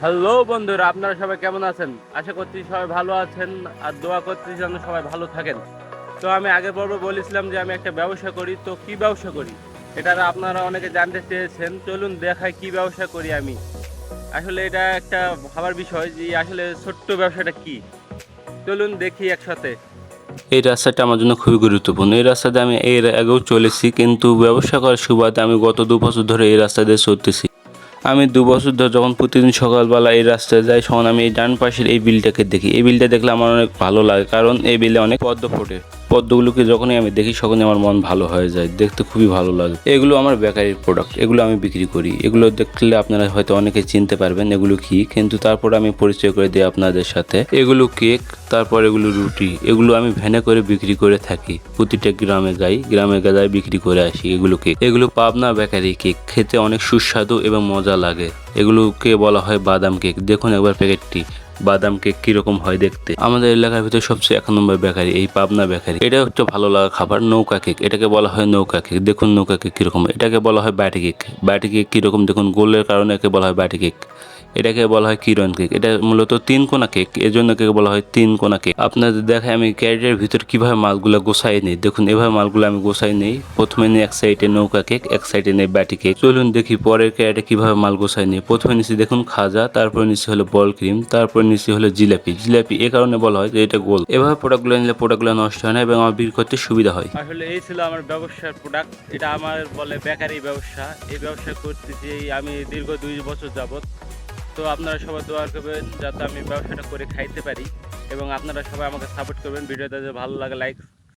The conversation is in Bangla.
হ্যালো বন্ধুরা, আপনারা সবাই কেমন আছেন? আশা করছি সবাই ভালো আছেন আর দোয়া করছি যেন সবাই ভালো থাকেন। তো আমি আগের পর্ব বলেছিলাম যে আমি একটা ব্যবসা করি, তো কি ব্যবসা করি? এটা আপনারা অনেকে জানতে চেয়েছেন। চলুন দেখাই কি ব্যবসা করি আমি। আসলে এটা একটা ভাবার বিষয় যে আসলে ছোট্ট ব্যবসাটা কি? চলুন দেখি একসাথে। এই রাস্তাটা আমার জন্য খুবই গুরুত্বপূর্ণ। এই রাস্তাতে আমি এর আগেও চলেছি, কিন্তু ব্যবসা করার সুবাদে আমি গত দু বছর ধরে এই রাস্তা দিয়ে চলতেছি। আমি দু বছর ধরে যখন প্রতিদিন সকালবেলা এই রাস্তায় যাই, তখন আমি এই ডান পাশের এই বিলটাকে দেখি। এই বিলটা দেখলে আমার অনেক ভালো লাগে, কারণ এই বিলে অনেক পদ্ম ফোটে। পদ্মগুলোকে যখনই আমি দেখি, তখনই আমার মন ভালো হয়ে যায়। দেখতে খুবই ভালো লাগে। এগুলো আমার বেকারির প্রোডাক্ট এগুলো আমি বিক্রি করি। এগুলো দেখলে আপনারা হয়তো অনেকে চিনতে পারবেন এগুলো কি। কিন্তু তারপর আমি পরিচয় করে দিই আপনাদের সাথে। এগুলো কেক, তারপর এগুলো রুটি, এগুলো আমি ভ্যানে করে বিক্রি করে থাকি। প্রতিটা গ্রামে যাই গ্রামে গাদায় বিক্রি করে আসি এগুলো কেক। এগুলো পাবনা বেকারি কেক। খেতে অনেক সুস্বাদু এবং মজা লাগে। এগুলোকে বলা হয় বাদাম কেক। দেখুন একবার প্যাকেটটি। বাদাম কেক কীরকম হয় দেখতে। আমাদের এলাকার ভিতরে সবচেয়ে এক নম্বর বেকারি এই পাবনা বেকারি। এটা হচ্ছে ভালো লাগা খাবার, নৌকা কেক। এটাকে বলা হয় নৌকা কেক। দেখুন নৌকা কেক কীরকম। এটাকে বলা হয় ব্যাটি কেক। ব্যাটি কেক কীরকম? দেখুন, গোলের কারণে একে বলা হয় ব্যাটি কেক। এটাকে বলা হয় কিরণ কেক। এটা মূলত তিন কোনা কেক। এর জন্য কেক বলা হয় তিন কোনা কেক। আপনাদের দেখায়, আমি ক্যারিয়ারের ভিতর কীভাবে মালগুলো গোছাই নিই, দেখুন, এভাবে মালগুলো আমি গোছাই নেই। প্রথমে নিই এক সাইডে নৌকা কেক, এক সাইডে নেই ব্যাটি কেক। চলুন দেখি পরের ক্যারিয়ারে কীভাবে মাল গোছাই নিই। প্রথমে নিচে দেখুন, খাজা, তারপরে নিচে হলো বল ক্রিম, তারপরে নিচে হলো জিলাপি। জিলাপি এ কারণে বলা হয় যে এটা গোল। এভাবে প্রোডাক্টগুলো নিলে প্রোডাক্টগুলো নষ্ট হয় না এবং আমার বিক্রি করতে সুবিধা হয়। আসলে এই ছিল আমার ব্যবসার প্রোডাক্ট এটা আমার বলে বেকারি ব্যবসা। এই ব্যবসা করতেছি, আমি দীর্ঘ দুই বছর যাবত তো আপনারা সবাই দোয়া করবেন যাতে আমি ব্যবসাটা করে খাইতে পারি এবং আপনারা সবাই আমাকে সাপোর্ট করবেন। ভিডিওটা যদি ভালো লাগে লাইক